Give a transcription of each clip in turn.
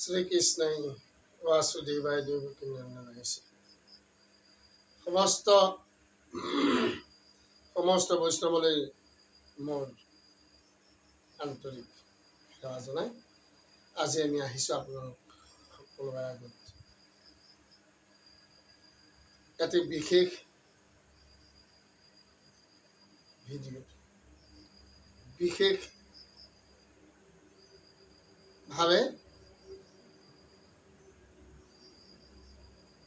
শ্ৰীকৃষ্ণই বাসুদেৱাই দেৱকী নন্দন আহিছে সমস্ত সমস্ত বৈষ্ণৱলৈ মোৰ আন্তৰিক সেৱা জনাই আজি আমি আহিছোঁ আপোনালোক সকলোৰে আগত এটি বিশেষ ভিডিঅ' বিশেষ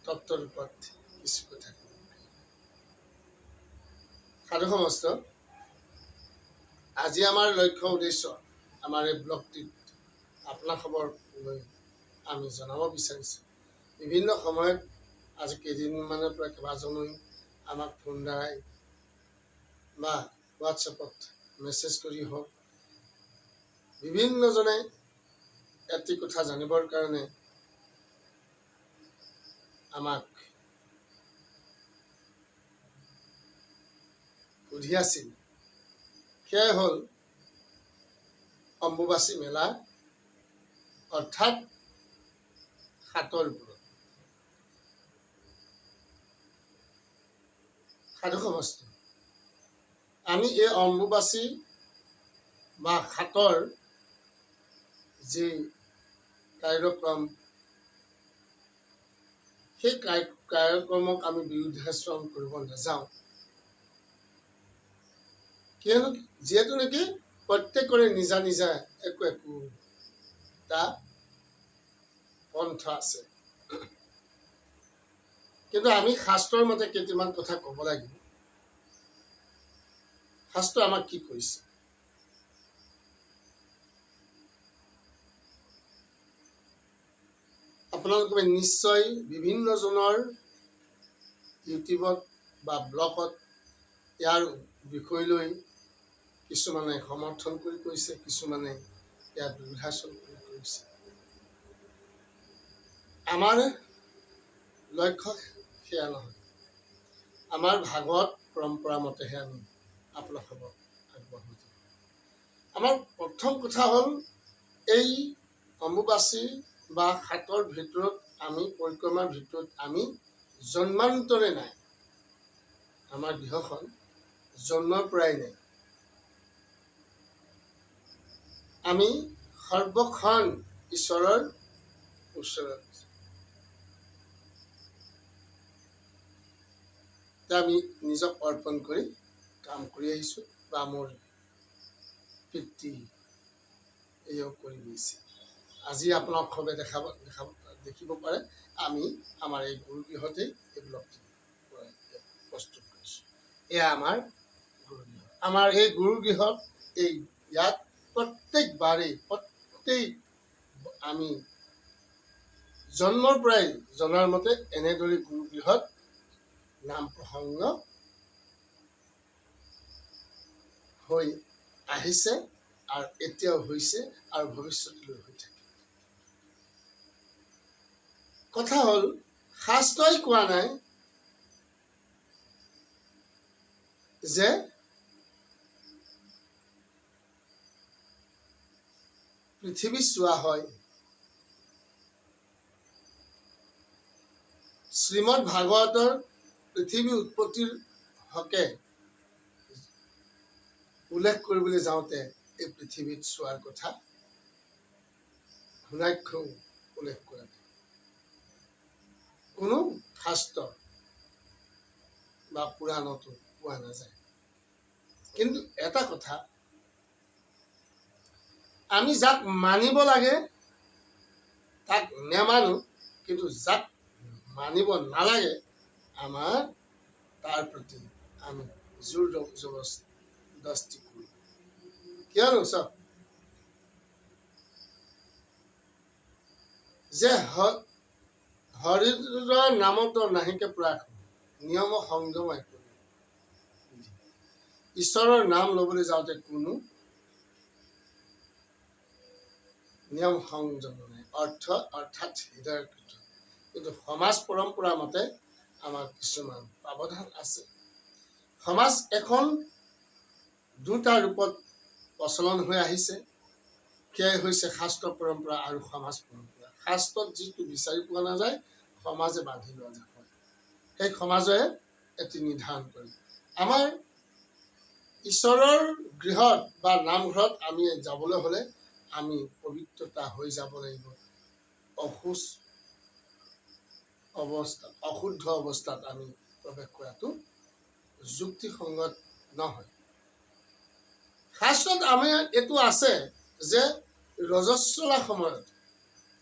তত্ত্বৰ ওপৰত কিছু কথা সাধু সমস্ত আজি আমাৰ লক্ষ্য উদ্দেশ্য আমাৰ এই ব্লগটিত আপোনাৰ খবৰ লৈ আমি জনাব বিচাৰিছোঁ। বিভিন্ন সময়ত আজি কেইদিনমানৰ পৰা কেইবাজনেও আমাক ফোন দ্বাৰাই বা হোৱাটছএপত মেছেজ কৰি হওক, বিভিন্নজনে এটি কথা জানিবৰ কাৰণে আমাক সুধি আছিল সেয়াই হ'ল অম্বুবাচী মেলা, অৰ্থাৎ সাতৰ ওপৰত। সাধু সমস্ত আমি এই অম্বুবাচী বা সাতৰ যি কাৰ্যক্ৰম সেই কাৰ্য কাৰ্যক্ৰমক আমি বিৰুদ্ধাচৰণ কৰিব নাযাওঁ। কিয়নো যিহেতু নেকি প্ৰত্যেকৰে নিজা নিজা একো একো এটা পন্থ আছে। কিন্তু আমি শাস্ত্ৰৰ মতে কেইটামান কথা ক'ব লাগিব। শাস্ত্ৰ আমাক কি কৰিছে আপোনালোকে নিশ্চয় বিভিন্নজনৰ ইউটিউবত বা ব্লগত ইয়াৰ বিষয় লৈ কিছুমানে সমৰ্থন কৰি কৈছে কিছুমানে ইয়াৰ বিৰোধাচৰণ কৰি কৰিছে। আমাৰ লক্ষ্য সেয়া নহয়। আমাৰ ভাগৱত পৰম্পৰা মতেহে আমি আপোনালোকক আগবঢ়াই যাম আমাৰ প্ৰথম কথা হ'ল এই অম্বুবাচী বা সাতৰ ভিতৰত আমি, পৰিক্ৰমাৰ ভিতৰত আমি জন্মান্তৰে নাই। আমাৰ গৃহখন জন্মৰ পৰাই নাই। আমি সৰ্বক্ষণ ঈশ্বৰৰ ওচৰত আমি নিজক অৰ্পণ কৰি কাম কৰি আহিছোঁ বা মোৰ পিতৃ এয়াও কৰি গৈছে আজি আপোনাক সবে দেখাব দেখাব দেখিব পাৰে। আমি আমাৰ এই গুৰুগৃহতেই এই ব্লগটি প্ৰস্তুত কৰিছোঁ। এয়া আমাৰ গুৰুগৃহ আমাৰ এই গুৰুগৃহত এই ইয়াত প্ৰত্যেকবাৰেই, প্ৰত্যেক আমি জন্মৰ পৰাই জনাৰ মতে এনেদৰে গুৰুগৃহত নাম প্ৰসংগ হৈ আহিছে আৰু এতিয়াও হৈছে আৰু ভৱিষ্যতলৈ হৈ থাকে কথা হ'ল শাস্ত্ৰই কোৱা নাই যে পৃথিৱী চোৱা হয়। শ্ৰীমদ ভাগৱতৰ পৃথিৱী উৎপত্তিৰ হকে উল্লেখ কৰিবলৈ যাওঁতে এই পৃথিৱীত চোৱাৰ কথা শুনাক্ষেও উল্লেখ কৰা নাই। কোনো শাস্ত্ৰ বা পুৰাণতো পোৱা নাযায়। কিন্তু এটা কথা, আমি যাক মানিব লাগে, তাক নেমানো, কিন্তু যাক মানিব নালাগে, আমাৰ তাৰ প্ৰতি আমি জোৰ জবৰদস্তি কৰোঁ। কিয়নো চাওক, যে হ- হৰিৰ নামত নাহিকে প্ৰাস নিয়ম সংযম একো ঈশ্বৰৰ নাম ল'বলৈ যাওঁতে কোনো নিয়ম সংযম নাই। অৰ্থ, অৰ্থাৎ হৃদয়ৰ কিন্তু সমাজ পৰম্পৰা মতে আমাৰ কিছুমান প্ৰাৱধান আছে। সমাজ এখন দুটা ৰূপত প্ৰচলন হৈ আহিছে। সেয়াই হৈছে শাস্ত্ৰ পৰম্পৰা আৰু সমাজ পৰম্পৰা। শাস্ত্ৰত যিটো বিচাৰি পোৱা নাযায় সমাজে বান্ধি লোৱা যায় সেই সমাজে এটি নিৰ্ধাৰণ কৰে আমাৰ ঈশ্বৰৰ গৃহত বা নামঘৰত আমি যাবলৈ হ'লে আমি পবিত্ৰতা হৈ যাব লাগিব। অসুচ অৱস্থা, অশুদ্ধ অৱস্থাত আমি প্ৰৱেশ কৰাটো যুক্তিসংগত নহয়। শাস্ত্ৰত আমি এইটো আছে যে ৰজস্বলা সময়ত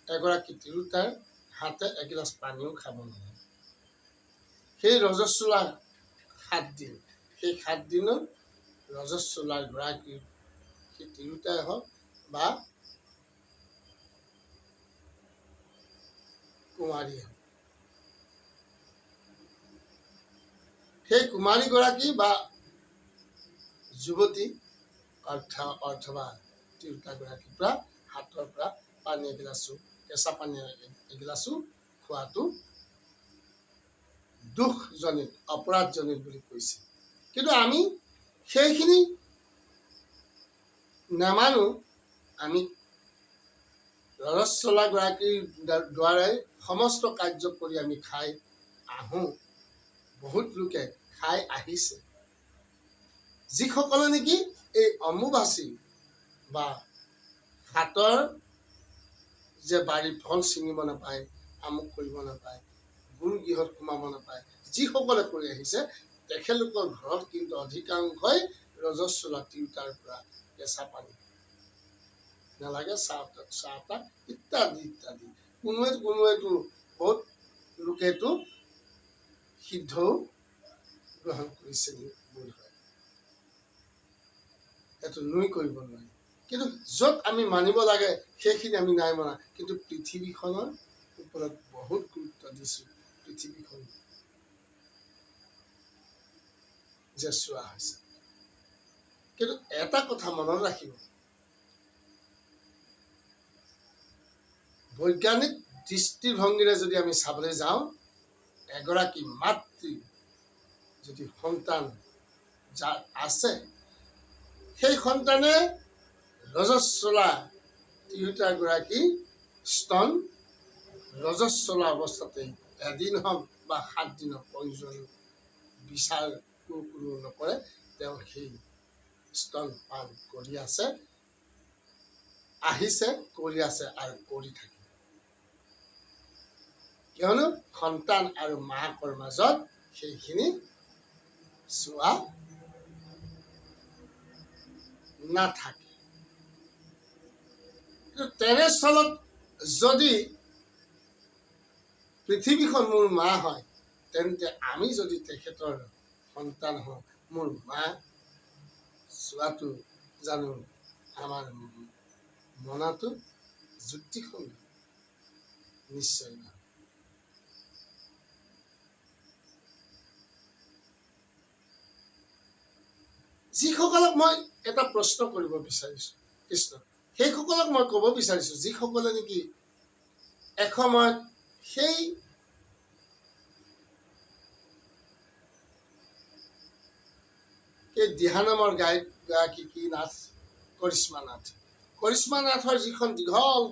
এগৰাকী তিৰোতাৰ হাতে এগিলাচ পানীও খাব নালাগে সেই ৰজস্বলা সাত দিন সেই সাত দিনত ৰজস্বলাৰ গৰাকী সেই তিৰোতাই হওক বা কুমাৰীয়ে হওক। সেই কুমাৰীগৰাকী বা যুৱতী অৰ্থ অথবা তিৰোতাগৰাকীৰ পৰা হাতৰ পৰা পানী এগিলাচো কেঁচা পানী এগিলাচো খোৱাটো দুখজনিত, অপৰাধজনিত বুলি কৈছে। কিন্তু আমি সেইখিনি নামানো, আমি ৰজস্বলাগৰাকীৰ দ্বাৰাই সমস্ত কাৰ্য কৰি আমি খাই আহোঁ। বহুত লোকে খাই আহিছে। যিসকলে নেকি এই অম্বুবাচী বা হাতৰ যে বাৰীৰ ফল ছিঙিব নাপায়, আমুক কৰিব নাপায় গুৰু গৃহত সোমাব নাপায়, যিসকলে কৰি আহিছে, তেখেতলোকৰ ঘৰত কিন্তু অধিকাংশই ৰজস্বলা তিৰোতাৰ পৰা কেঁচা পানী নালাগে চাহ চাহ তাহ, ইত্যাদি ইত্যাদি। কোনোৱে কোনোৱেতো বহুত লোকেতো সিদ্ধও গ্ৰহণ কৰিছে বোধ হয় এইটো নুই কৰিব নোৱাৰি। কিন্তু য'ত আমি মানিব লাগে, সেইখিনি আমি নাই মনা। কিন্তু পৃথিৱীখনৰ ওপৰত বহুত গুৰুত্ব দিছোঁ, পৃথিৱীখন যে চোৱা হৈছে। কিন্তু এটা কথা মনত ৰাখিব। বৈজ্ঞানিক দৃষ্টিভংগীৰে যদি আমি চাবলৈ যাওঁ, এগৰাকী মাতৃ যদি সন্তান যাৰ আছে, সেই সন্তানে ৰজস্বলা তিৰোতাগৰাকী স্তন ৰজস্বলা অৱস্থাতে এদিন হওক বা সাত দিনৰ প্ৰয়োজন বিচাৰ কোনো নকৰে, তেওঁ সেই স্তন পান কৰি আছে, আহিছে, কৰি আছে আৰু কৰি থাকে। কিয়নো সন্তান আৰু মাকৰ মাজত সেইখিনি চোৱা নাথাকে। কিন্তু তেনেস্থলত যদি পৃথিৱীখন মোৰ মা হয়, তেন্তে আমি যদি তেখেতৰ সন্তান হওঁ, মোৰ মা চোৱাটো জানো, আমাৰ মনাটো যুক্তিসংগত নিশ্চয় নহয়। যিসকলক মই এটা প্ৰশ্ন কৰিব বিচাৰিছোঁ, কৃষ্ণ সেইসকলক মই ক'ব বিচাৰিছোঁ, যিসকলে নেকি এসময়ত সেই এই দিহানামৰ গায়ক গৰাকী কি নাথ কৰিশ্মা নাথ। কৰিশ্মা নাথৰ যিখন দীঘল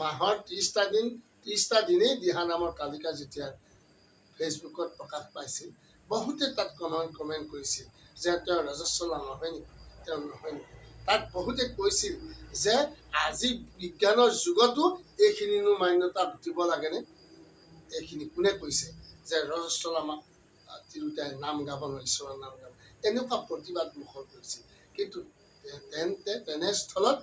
মাহৰ ত্ৰিছটা দিন ত্ৰিছটা দিনেই দিহানামৰ তালিকা যেতিয়া ফেচবুকত প্ৰকাশ পাইছিল, বহুতে তাত কমেণ্ট কমেণ্ট কৰিছিল যে তেওঁ ৰজস্বলা নহয় নেকি? তেওঁ নহয় নেকি? তাত বহুতে কৈছিল যে আজি বিজ্ঞানৰ যুগতো এইখিনিনো মান্যতা দিব লাগেনে? এইখিনি কোনে কৈছে? যে ৰজস্বলা তিৰোতাই নাম গাব নোৱাৰে, ঈশ্বৰৰ নাম গাব এনেকুৱা প্ৰতিবাদ মুখৰ কৰিছিল। কিন্তু তেন্তে, তেনেস্থলত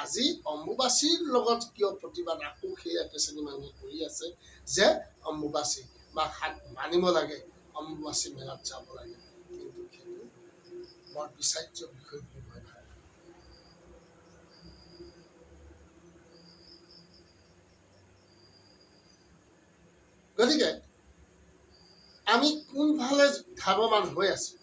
আজি অম্বুবাচীৰ লগত কিয় প্ৰতিবাদ আকৌ সেই একে শ্ৰেণী মানুহে কৰি আছে যে অম্বুবাচী বা হাত মানিব লাগে, অম্বুবাচী মেলাত যাব লাগে। কিন্তু সেইটো বৰ বিচাৰ্য বিষয় বুলি মই ভাবোঁ গতিকে, আমি কোনফালে ধাৱমান হৈ আছো?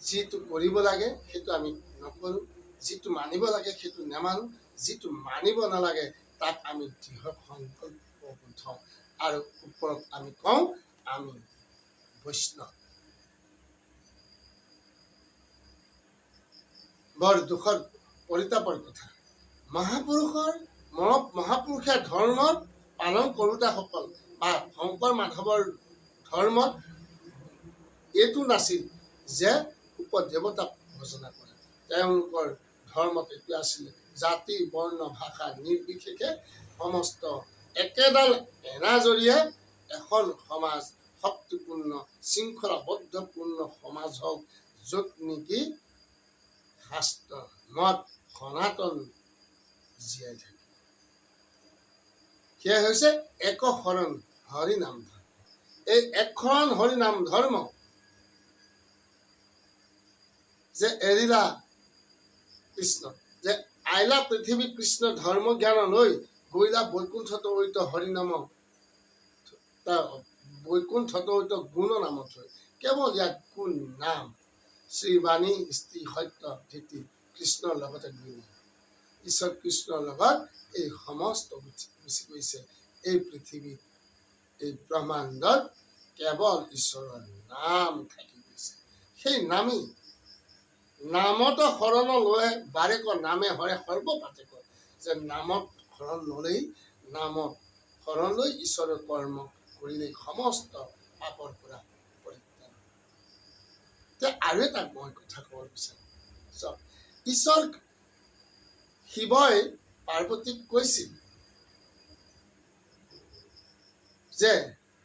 যিটো কৰিব লাগে, সেইটো আমি নকৰোঁ। যিটো মানিব লাগে, সেইটো নেমানো। যিটো মানিব নালাগে, তাক আমি দৃঢ় সংকল্পবদ্ধ। আৰু ওপৰত আমি কওঁ, আমি বৈষ্ণৱ বৰ দুখৰ পৰিতাপৰ কথা। মহাপুৰুষৰ মহ- মহাপুৰুষে ধৰ্ম পালন কৰোঁতাসকল বা শংকৰ মাধৱৰ ধৰ্মত এইটো নাছিল যে উপদেৱতাক ভজনা কৰে। তেওঁলোকৰ ধৰ্মত এইটো আছিলে। জাতি, বৰ্ণ, ভাষা নিৰ্বিশেষে সমস্ত একেডাল এনাজৰিয়ে এখন সমাজ, শক্তিপূৰ্ণ, শৃংখলাবদ্ধপূৰ্ণ সমাজ হওক, য'ত নেকি শাস্ত্ৰ মত সনাতন জীয়াই থাকে। সেয়া হৈছে একশৰণ হৰিনাম ধৰ্ম। এই একশৰণ হৰিনাম ধৰ্ম যে এৰিলা কৃষ্ণ, যে আইলা পৃথিৱী কৃষ্ণ ধৰ্ম জ্ঞান লৈ গৈলা বৈকুণ্ঠত ঐত হৰিনাম তাৰ বৈকুণ্ঠত ঐত গুণ নামত হৈ কেৱল ইয়াত কোন নাম, শ্ৰীবাণী স্ত্ৰী সত্য ধৃতি কৃষ্ণৰ লগতে দুই নাম ঈশ্বৰ কৃষ্ণৰ লগত এই সমস্ত গুচি গৈছে এই পৃথিৱীত এই ব্ৰহ্মাণ্ডত কেৱল ঈশ্বৰৰ নাম থাকি গৈছে। সেই নামেই নামত শৰণ লৈ বাৰেক নামে হৰে সৰ্বপাতে কয় যে নামত শৰণ ল'লেই নামত শৰণ লৈ ঈশ্বৰৰ কৰ্ম কৰিলেই সমস্ত পাপৰ পৰা পৰিত্ৰাণ। আৰু এটা মই কথা ক'ব বিচাৰোঁ। ঈশ্বৰ শিৱই পাৰ্বতীক কৈছিল, যে,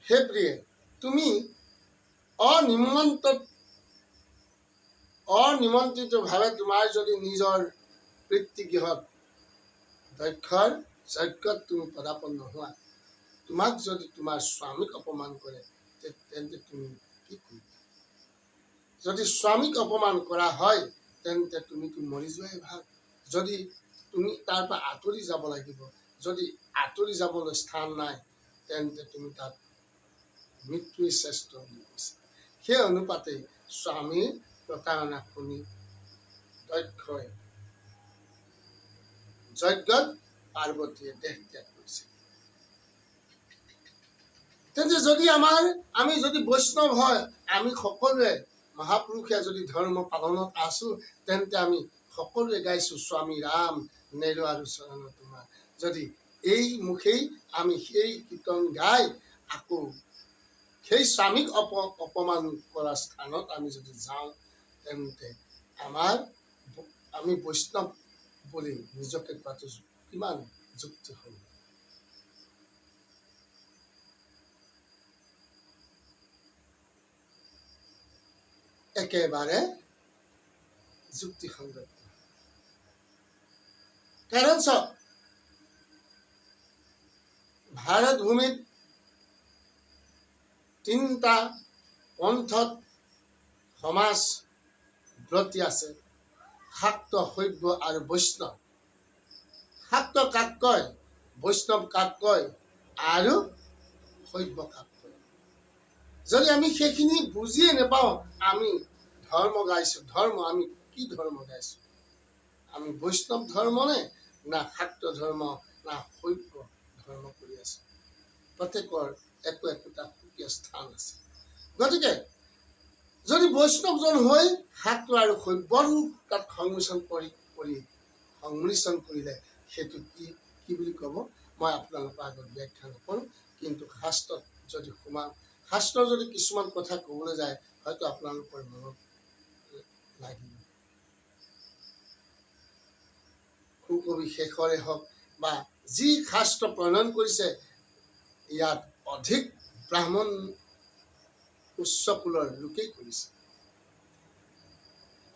হে প্ৰিয়ে, তুমি অনিমন্ত্ৰিত অনিমন্ত্ৰিতভাৱে তোমাৰ যদি নিজৰ পিতৃগৃহত দক্ষৰ যজ্ঞত তুমি পদাপন্ন হোৱা তোমাক যদি তোমাৰ স্বামীক অপমান কৰে তেন্তে তুমি কি কৰিবা? যদি স্বামীক অপমান কৰা হয়, তেন্তে তুমিতো মৰি যোৱাই ভালো। যদি তুমি তাৰ পৰা আঁতৰি যাব লাগিব। যদি আঁতৰি যাবলৈ স্থান নাই, তেন্তে তুমি তাত মৃত্যুৱেই শ্ৰেষ্ঠ বুলি কৈছে। সেই অনুপাতে স্বামীৰ প্ৰতাৰণা শুনি দক্ষই যজ্ঞত পাৰ্বতীয়ে দেহ ত্যাগ কৰিছিল তেন্তে যদি আমাৰ, আমি যদি বৈষ্ণৱ হয়, আমি সকলোৱে মহাপুৰুষে যদি ধৰ্ম পালনত আছো, তেন্তে আমি সকলোৱে গাইছো, স্বামী ৰাম চৰণ তোমাৰ। যদি এই মুখেই আমি সেই কীৰ্তন গাই আকৌ সেই স্বামীক অপ, অপমান কৰা স্থানত আমি যদি যাওঁ, তেন্তে আমাৰ আমি বৈষ্ণৱ বুলি নিজকে কোৱাটো কিমান যুক্তি হ'ব। একেবাৰে যুক্তিসংগত। কাৰণ চাওক ভাৰত ভূমিত তিনিটা পন্থত সমাজ ব্ৰতী আছে, শাক্ত শৈৱ আৰু বৈষ্ণৱ। শাক্ত কাক কয় বৈষ্ণৱ কাক কয় আৰু শৈৱ কাক কয় যদি আমি সেইখিনি বুজিয়ে নাপাওঁ, আমি ধৰ্ম গাইছোঁ, ধৰ্ম, আমি কি ধৰ্ম গাইছোঁ? আমি বৈষ্ণৱ ধৰ্ম নে না শাক্ত ধৰ্ম না শৈৱ ধৰ্ম কৰি আছোঁ। প্ৰত্যেকৰ একো একোটা সুকীয়া স্থান আছে। গতিকে, যদি বৈষ্ণৱজন হৈ শাক্ত আৰু শৈৱৰ তাত সংমিশ্ৰণ কৰি কৰি, সংমিশ্ৰণ কৰিলে সেইটো কি কি বুলি ক'ব? মই আপোনালোকৰ আগত ব্যাখ্যা নকৰোঁ, কিন্তু শাস্ত্ৰত যদি সোমাওঁ শাস্ত্ৰৰ যদি কিছুমান কথা ক'বলৈ যায়, হয়তো আপোনালোকৰ মনত লাগিব সুকবি শেষৰে হওক বা যি শাস্ত্ৰ প্ৰণয়ন কৰিছে, ইয়াত অধিক ব্ৰাহ্মণ উচ্চ কুলৰ লোকেই কৰিছে।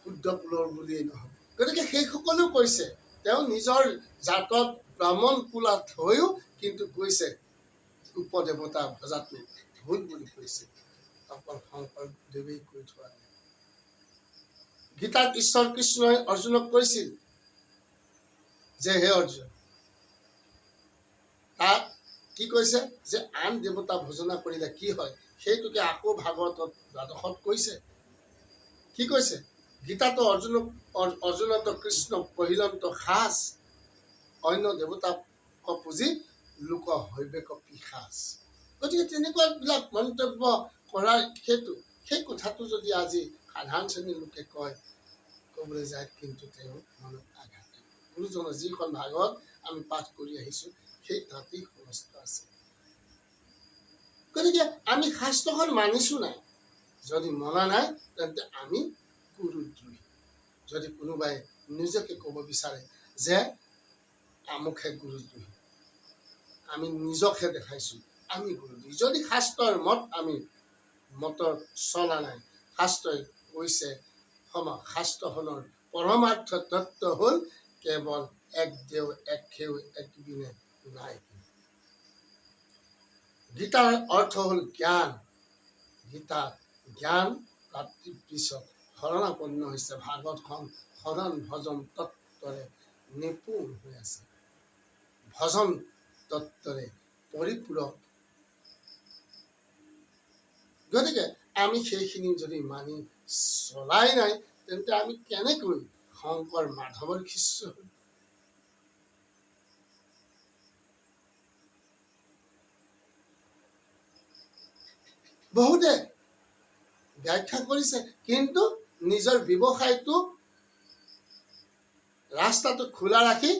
শুদ্ধ কুলৰ বুলিয়েই নহয় গতিকে সেইসকলেও কৈছে। তেওঁ নিজৰ জাতত ব্ৰাহ্মণ কুলাত হৈও কিন্তু কৈছে, উপদেৱতা ভজাটো ভুল বুলি কৈছে। অকল শংকৰদেৱেই কৈ থোৱা নাই। গীতাত ঈশ্বৰ কৃষ্ণই অৰ্জুনক কৈছিল যে হে অৰ্জুন তাত কি কৈছে? যে আন দেৱতা ভজনা কৰিলে কি হয়? সেইটোকে আকৌ ভাগৱতত দ্বাদশত কৈছে। কি কৈছে? গীতাতো অৰ্জুনক অৰ্জুনত কৃষ্ণ পহিলন্ত সাজ। অন্য দেৱতাক পুজি লোক হৈবেক পিসাজ। গতিকে তেনেকুৱাবিলাক মন্তব্য কৰাৰ সেইটো সেই কথাটো যদি আজি সাধাৰণ শ্ৰেণীৰ লোকে কয়, ক'বলৈ যায়, কিন্তু তেওঁ মনত গুৰুজনৰ যিখন ভাগত আমি পাঠ কৰি আহিছোঁ, সেই তাতেই সমস্ত আছে। গতিকে আমি শাস্ত্ৰখন মানিছোঁ নাই। যদি মনা নাই, তেন্তে আমি গুৰুদ্ৰোহী যদি কোনোবাই নিজকে ক'ব বিচাৰে যে আমুকহে গুৰুদ্ৰোহী, আমি নিজকহে দেখাইছোঁ, আমি গুৰুদ্ৰোহী। যদি শাস্ত্ৰৰ মত আমি, মতৰ চলা নাই, শাস্ত্ৰই কৈছে শাস্ত্ৰখনৰ পৰমাৰ্থ তত্ত্ব হ'ল কেৱল এক দেও এক সেউ এক বিনে নাই। গীতাৰ অৰ্থ হ'ল জ্ঞান। গীতা জ্ঞান প্ৰাপ্তিৰ পিছত শৰণাপন্ন হৈছে ভাগৱতখন শৰণ ভজন তত্ত্বৰে নিপুণ হৈ আছে। ভজন তত্ত্বৰে পৰিপূৰক। গতিকে আমি সেইখিনি যদি মানি চলাই নাই, তেন্তে আমি কেনেকৈ শংকৰ মাধৱৰ শিষ্য বহুতে ব্যাখ্যা কৰিছে কিন্তু নিজৰ ব্যৱসায়টো ৰাস্তাটো খোলা ৰাখি,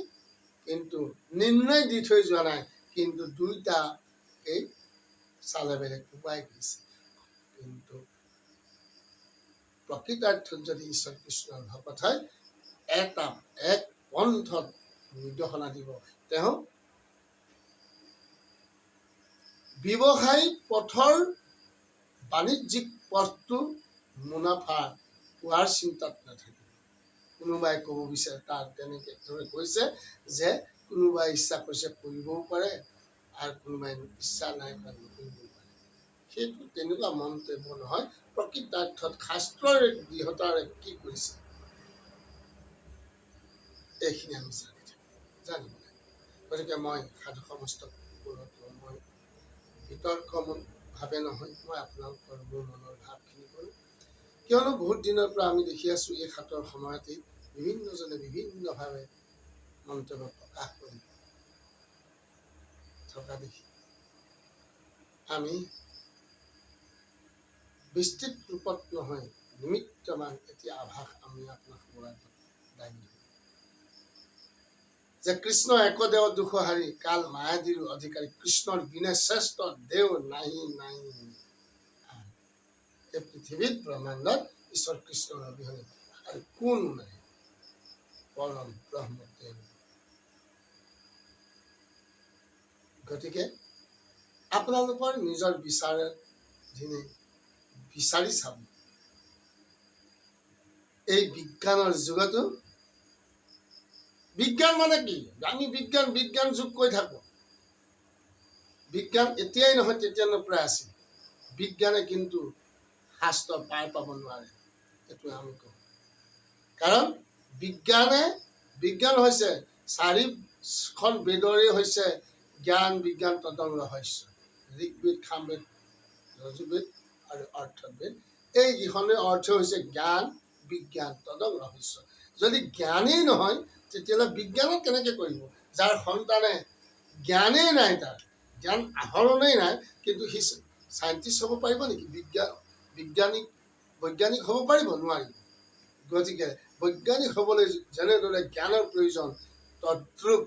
কিন্তু নিৰ্ণয় দি থৈ যোৱা নাই, কিন্তু দুইটাকেই চালে বেলেগ উপায় কৰিছে কিন্তু প্ৰকৃতাৰ্থত যদি ঈশ্বৰ কৃষ্ণৰ ভকত হয় এটা এক পন্থত নিৰ্দেশনা দিব। তেওঁ ব্যৱসায়ী পথৰ বাণিজ্যিক পথটো মুনাফা পোৱাৰ চিন্তাত নাথাকিব। কোনোবাই ক'ব বিচাৰে তাত তেনেকৈ দৰে কৈছে যে কোনোবাই ইচ্ছা কৰিছে কৰিবও পাৰে আৰু কোনোবাই ইচ্ছা নাই কৰা নকৰিবও পাৰে। সেইটো তেনেকুৱা মন্তব্য নহয়। প্ৰকৃতাৰ্থত শাস্ত্ৰৰ দৃঢ়তাৰে কি কৰিছে এইখিনি আমি জানি জানিব লাগে। গতিকে মই সাধু সমস্ত মই বিতৰ্ক ভাৱে নহয়, মই আপোনালোকৰ মোৰ মনৰ ভাৱখিনি কৰোঁ। কিয়নো বহুত দিনৰ পৰা আমি দেখি আছোঁ, এই হাতৰ সময়তেই বিভিন্নজনে বিভিন্নভাৱে মন্তব্য প্ৰকাশ কৰি থকা দেখি আমি বিস্তৃত ৰূপত নহয়, নিমিত্তমান এতিয়া আভাস আমি আপোনাক যে কৃষ্ণ একদেৱ দুখহাৰী কাল মায়াদীৰ অধিকাৰী, কৃষ্ণৰ বিনে শ্ৰেষ্ঠ দেও নাহি নাই এই পৃথিৱীত ব্ৰহ্মাণ্ডত ঈশ্বৰ কৃষ্ণৰ অবিহনে আৰু কোনো নাই। পৰম ব্ৰহ্মদেৱ। গতিকে আপোনালোকৰ নিজৰ বিচাৰে বিচাৰি চাব, এই বিজ্ঞানৰ যুগতো বিজ্ঞান মানে কি? আমি বিজ্ঞান বিজ্ঞান যুগ কৈ থাকোঁ। বিজ্ঞান এতিয়াই নহয় তেতিয়ানো প্ৰায় আছিল বিজ্ঞানে কিন্তু শাস্ত্ৰ পাৰ পাব নোৱাৰে এইটো আমি কওঁ। কাৰণ বিজ্ঞানে, বিজ্ঞান হৈছে চাৰিখন বেদৰেই হৈছে জ্ঞান, বিজ্ঞান তদং ৰহস্য ঋগবেদ খামবেদ ৰজুবেদ আৰু অৰ্থবেদ। এইকেইখনে অৰ্থ হৈছে জ্ঞান, বিজ্ঞান তদং ৰহস্য যদি জ্ঞানেই নহয় তেতিয়াহ'লে বিজ্ঞানত কেনেকৈ কৰিব? যাৰ সন্তানে জ্ঞানেই নাই তাৰ, জ্ঞান আহৰণেই নাই, কিন্তু সি চাইণ্টিষ্ট হ'ব পাৰিব নেকি? বিজ্ঞান বিজ্ঞানিক, বৈজ্ঞানিক হ'ব পাৰিব? নোৱাৰিব। গতিকে বৈজ্ঞানিক হ'বলৈ যেনেদৰে জ্ঞানৰ প্ৰয়োজন, তদ্ৰূপ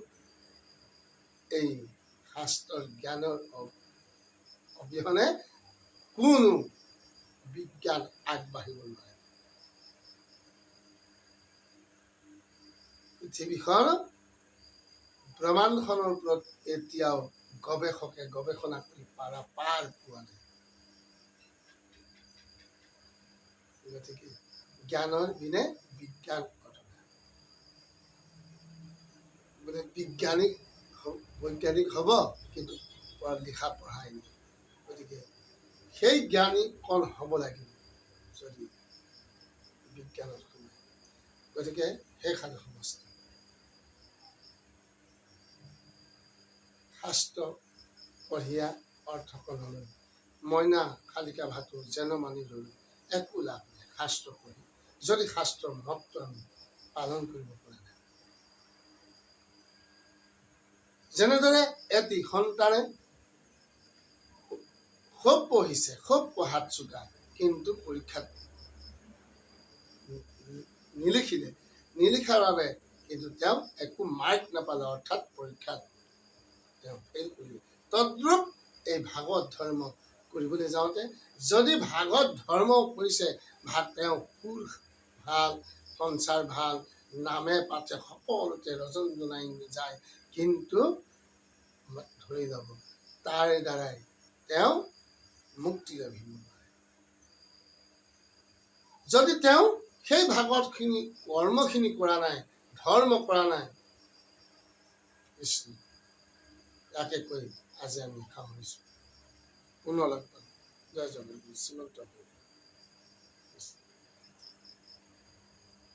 এই শাস্ত্ৰৰ জ্ঞানৰ অবিহনে কোনো বিজ্ঞান আগবাঢ়িব নোৱাৰে। পৃথিৱীখন ব্ৰহ্মাণ্ডখনৰ ওপৰত এতিয়াও গৱেষকে গৱেষণা কৰি পাৰা, পাৰ পোৱা নাই। গতিকে জ্ঞানৰ বিনে বিজ্ঞান মানে বিজ্ঞানিক বৈজ্ঞানিক হ'ব, কিন্তু লিখা পঢ়াই নাই। গতিকে সেই জ্ঞানী কণ হ'ব লাগিব যদি বিজ্ঞানত সোমায়। গতিকে সেই সাধু শাস্ত্ৰ পঢ়িয়া অৰ্থকণ হ'লো মইনা শালিকা ভাতো যেন মানি ল'লো, একো লাভ নাই শাস্ত্ৰ পঢ়ি। যদি শাস্ত্ৰৰ মতটো আমি পালন কৰিব পৰা নাই। যেনেদৰে এটি সন্তানে খুব পঢ়িছে, খুব পঢ়াত চোকা, কিন্তু পৰীক্ষাত নিলিখিলে, নিলিখাৰ বাবে কিন্তু তেওঁ একো মাৰ্ক নাপালে, অৰ্থাৎ পৰীক্ষাত ফেইল কৰিলে। তদ্ৰূপ এই ভাগৱত ধৰ্ম কৰিবলৈ যাওঁতে, যদি ভাগৱত ধৰ্ম কৰিছে, ভাগ তেওঁ সুৰ ভালো, সঞ্চাৰ ভালো, নামে পাতে, সকলোতে ৰজন জনাই যায়, কিন্তু ধৰি যাব তাৰে দ্বাৰাই তেওঁ মুক্তি নোৱাৰে যদি তেওঁ সেই ভাগৱতখিনি, কৰ্মখিনি কৰা নাই, ধৰ্ম কৰা নাই, কৃষ্ণ ইয়াকে কৈ আজি আমি সামৰিছোঁ পুনৰ লাগবে জয় জগন্নাথ শ্ৰীমন্ত প্ৰভু